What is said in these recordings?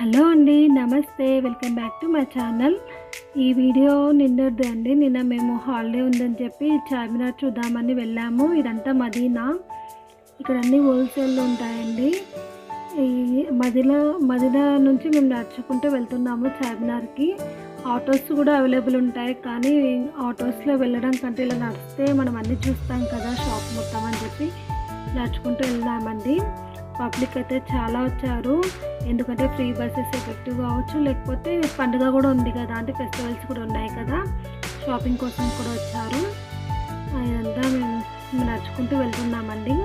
Hello అండి నమస్తే. Welcome back to my channel. ఈ వీడియో నిన్నది అండి. నిన్న మేము హాలిడే ఉందని చెప్పి చార్మినార్ చూద్దామని వెళ్ళాము. ఇదంతా మదీనా. ఇక్కడ అన్నీ హోల్సేల్లో ఉంటాయండి. ఈ మదినా మదినా నుంచి మేము నడుచుకుంటూ వెళ్తున్నాము చార్మినార్కి. ఆటోస్ కూడా అవైలబుల్ ఉంటాయి. కానీ ఆటోస్లో వెళ్ళడం కంటే ఇలా నడిస్తే మనం అన్నీ చూస్తాం కదా షాప్ మొత్తం అని చెప్పి నడుచుకుంటూ వెళ్దామండి. పబ్లిక్ అయితే చాలా వచ్చారు. ఎందుకంటే ఫ్రీ బస్సెస్ ఎఫెక్టివ్ కావచ్చు. లేకపోతే పండుగ కూడా ఉంది కదా అంటే ఫెస్టివల్స్ కూడా ఉన్నాయి కదా. షాపింగ్ కోసం కూడా వచ్చారు. అదంతా మేము మేము నడుచుకుంటూ వెళ్తున్నామండి.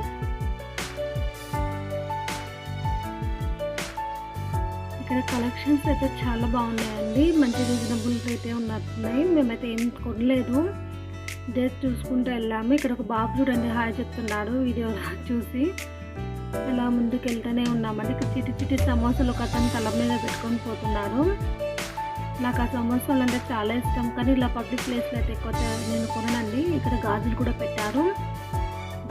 ఇక్కడ కలెక్షన్స్ అయితే చాలా బాగున్నాయండి. మంచి రీజనబుల్ రేటే ఉన్నట్టున్నాయి. మేమైతే ఏం కొనలేదు. జస్ట్ చూసుకుంటూ వెళ్ళాము. ఇక్కడ ఒక బాబు చూడండి హాయ్ చెప్తున్నాడు. వీడియో చూసి. ఇలా ముందుకు వెళ్తూనే ఉన్నామండి ఇక్కడ చిటి చిటి సమోసాలు ఒక అతను తల మీద పెట్టుకొని పోతున్నాడు నాకు ఆ సమోసాలు అంటే చాలా ఇష్టం. కానీ ఇలా పబ్లిక్ ప్లేస్లో అయితే ఎక్కువ నేను కొనండి ఇక్కడ గాజులు కూడా పెట్టారు.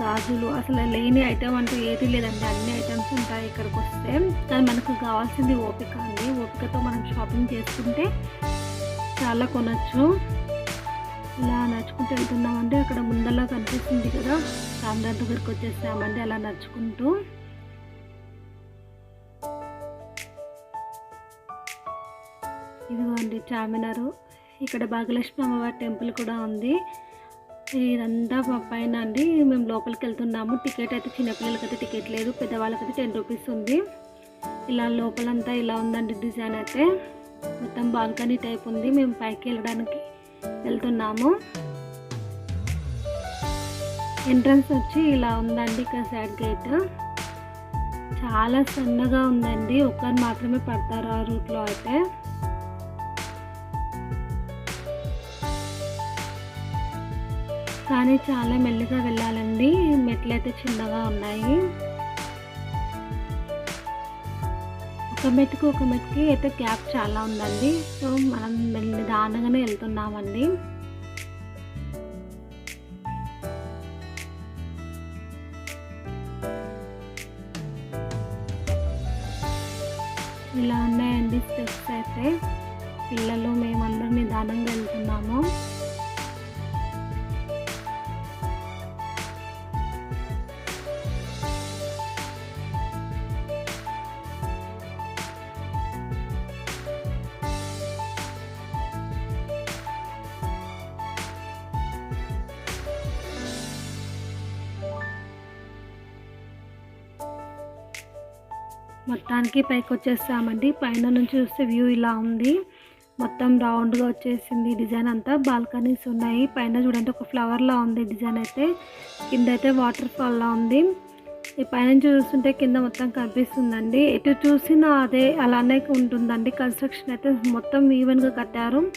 గాజులు అసలు లేని ఐటమ్ అంటూ ఏది లేదండి. అన్ని ఐటమ్స్ ఉంటాయి ఇక్కడికి వస్తే. కానీ మనకు కావాల్సింది ఓపిక అండి. ఓపికతో మనం షాపింగ్ చేసుకుంటే చాలా కొనచ్చు. ఇలా నడుచుకుంటూ వెళ్తున్నామండి అక్కడ ముందలా కనిపిస్తుంది కదా. రామదార్ దగ్గరికి వచ్చేసామండి అలా నడుచుకుంటూ ఇదిగోండి చార్మినార్. ఇక్కడ భాగ్యలక్ష్మి అమ్మవారి టెంపుల్ కూడా ఉంది. ఇదంతా మా పైన అండి. మేము లోపలికి వెళ్తున్నాము. టికెట్ అయితే చిన్నపిల్లలకైతే టికెట్ లేదు. పెద్దవాళ్ళకైతే టెన్ రూపీస్ ఉంది. ఇలా లోపలంతా ఇలా ఉందండి డిజైన్ అయితే. మొత్తం బాల్కనీ టైప్ ఉంది. మేము పైకి వెళ్ళడానికి వెళ్తున్నాము. ఎంట్రన్స్ వచ్చి ఇలా ఉందండి ఇక్కడ సైడ్ గేట్. చాలా సన్నగా ఉందండి. ఒక్కరు మాత్రమే పడతారు ఆ రూట్లో అయితే. కానీ చాలా మెల్లిగా వెళ్ళాలండి. మెట్లు అయితే చిన్నగా ఉన్నాయి. ఒక మెట్టుకు ఒక మెట్టుకి అయితే గ్యాప్ చాలా ఉందండి. సో మనం నిదానంగానే వెళ్తున్నామండి. ఇలా ఉన్నాయండి స్టెప్స్ అయితే. పిల్లలు మేమందరం నిదానంగా వెళ్తున్నాము. మొత్తానికి పైకి వచ్చేసామండి పైన నుంచి చూస్తే వ్యూ ఇలా ఉంది. మొత్తం రౌండ్గా వచ్చేసింది డిజైన్ అంతా. బాల్కనీస్ ఉన్నాయి. పైన చూడండి ఒక ఫ్లవర్లా ఉంది డిజైన్ అయితే. కింద అయితే వాటర్ ఫాల్లా ఉంది. ఈ పైన చూస్తుంటే కింద మొత్తం కనిపిస్తుందండి. ఎటు చూసినా అదే అలానే ఉంటుందండి. కన్స్ట్రక్షన్ అయితే మొత్తం ఈవెన్గా కట్టారు.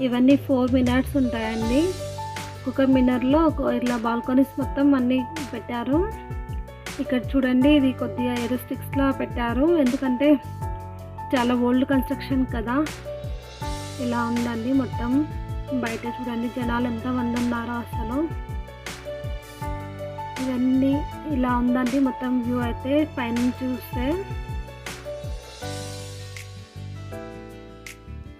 ఇవన్నీ ఫోర్ మినర్స్ ఉంటాయండి. ఒక్కొక్క మినర్లో ఒక ఇట్లా బాల్కనీస్ మొత్తం అన్నీ పెట్టారు. ఇక్కడ చూడండి ఇది కొద్దిగా ఏదో స్టిక్స్లా పెట్టారు. ఎందుకంటే చాలా ఓల్డ్ కన్స్ట్రక్షన్ కదా. ఇలా ఉందండి మొత్తం. బయట చూడండి జనాలు ఎంతమంది ఉన్నారో అసలు. ఇవన్నీ ఇలా ఉందండి మొత్తం వ్యూ అయితే. పైన చూస్తే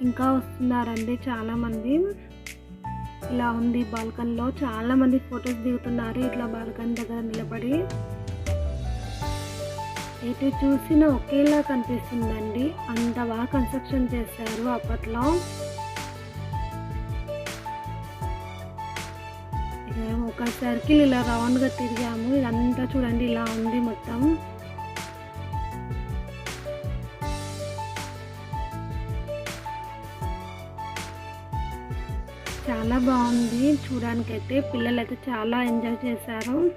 ఇంకా వస్తున్నారండి చాలా మంది ఇలా ఉంది బాల్కన్లో చాలా మంది ఫొటోస్ దిగుతున్నారు ఇట్లా బాల్కనీ దగ్గర నిలబడి. ఎటు చూసినా ఒకేలా కనిపిస్తుందండి. అంత బాగా కన్స్ట్రక్షన్ చేశారు అప్పట్లో. ఒక సర్కిల్ ఇలా రౌండ్గా తిరిగాము. ఇదంతా చూడండి ఇలా ఉంది మొత్తం. చాలా బాగుంది. చూడడానికైతే పిల్లలైతే చాలా ఎంజాయ్ చేశారు.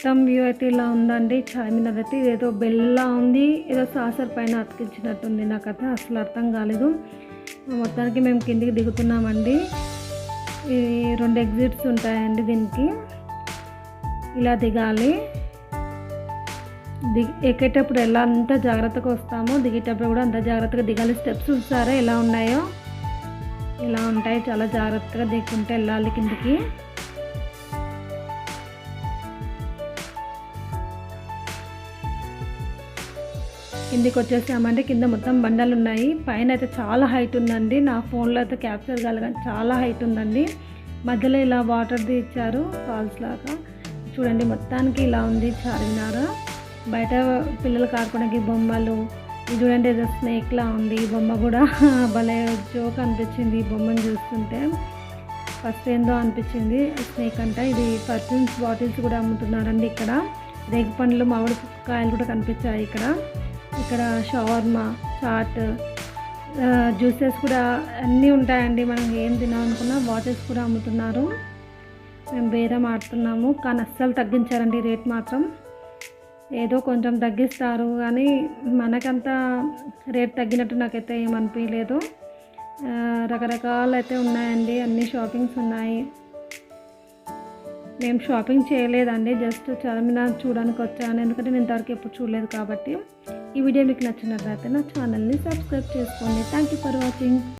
మొత్తం వ్యూ అయితే ఇలా ఉందండి. చార్మినార్ అయితే ఏదో బెల్లా ఉంది. ఏదో సాసర్ పైన అతికించినట్టుంది. నాకైతే అసలు అర్థం కాలేదు. మొత్తానికి మేము కిందికి దిగుతున్నామండి. ఈ రెండు ఎగ్జిట్స్ ఉంటాయండి దీనికి. ఇలా దిగాలి. దిగి ఎక్కేటప్పుడు ఎలా అంత జాగ్రత్తగా వస్తామో దిగేటప్పుడు కూడా అంత జాగ్రత్తగా దిగాలి. స్టెప్స్ చూస్తారా ఎలా ఉన్నాయో? ఇలా ఉంటాయి. చాలా జాగ్రత్తగా దిక్కుంటే వెళ్ళాలి కిందికి. కిందికి వచ్చేసామంటే కింద మొత్తం బండలు ఉన్నాయి. పైన అయితే చాలా హైట్ ఉందండి. నా ఫోన్లో అయితే క్యాప్చర్ కాలేదు చాలా హైట్ ఉందండి. మధ్యలో ఇలా వాటర్ది ఇచ్చారు ఫాల్స్ లాగా. చూడండి మొత్తానికి ఇలా ఉంది చార్మినార్. బయట పిల్లలు ఆడుకోవడానికి బొమ్మలు. ఇది చూడండి ఏదో స్నేక్ లా ఉంది. ఈ బొమ్మ కూడా భలే జోక్ అనిపించింది ఈ బొమ్మను చూస్తుంటే. ఫస్ట్ ఏందో అనిపించింది స్నేక్ అంట. ఇది పర్ఫ్యూమ్స్ బాటిల్స్ కూడా అమ్ముతున్నారండి ఇక్కడ. రేగు పండ్లు మామిడి కాయలు కూడా కనిపించాయి ఇక్కడ. ఇక్కడ షవర్మా చాట్ జ్యూసెస్ కూడా అన్నీ ఉంటాయండి. మనం ఏం తినాలనుకున్నా వాటర్స్ కూడా అమ్ముతున్నారు. మేము బేరం ఆడుతున్నాము కానీ అస్సలు తగ్గించారండి రేట్ మాత్రం. ఏదో కొంచెం తగ్గిస్తారు కానీ మనకంత రేట్ తగ్గినట్టు నాకైతే ఏమనిపించలేదు రకరకాలు అయితే ఉన్నాయండి అన్ని షాపింగ్స్ ఉన్నాయి. మేము షాపింగ్ చేయలేదండి జస్ట్ చార్మినార్ చూడడానికి వచ్చాను ఎందుకంటే నేను ఇంతవరకు ఎప్పుడు చూడలేదు కాబట్టి. ఈ వీడియో మీకు నచ్చినట్లయితే నా ఛానల్ని సబ్స్క్రైబ్ చేసుకోండి. Thank you for watching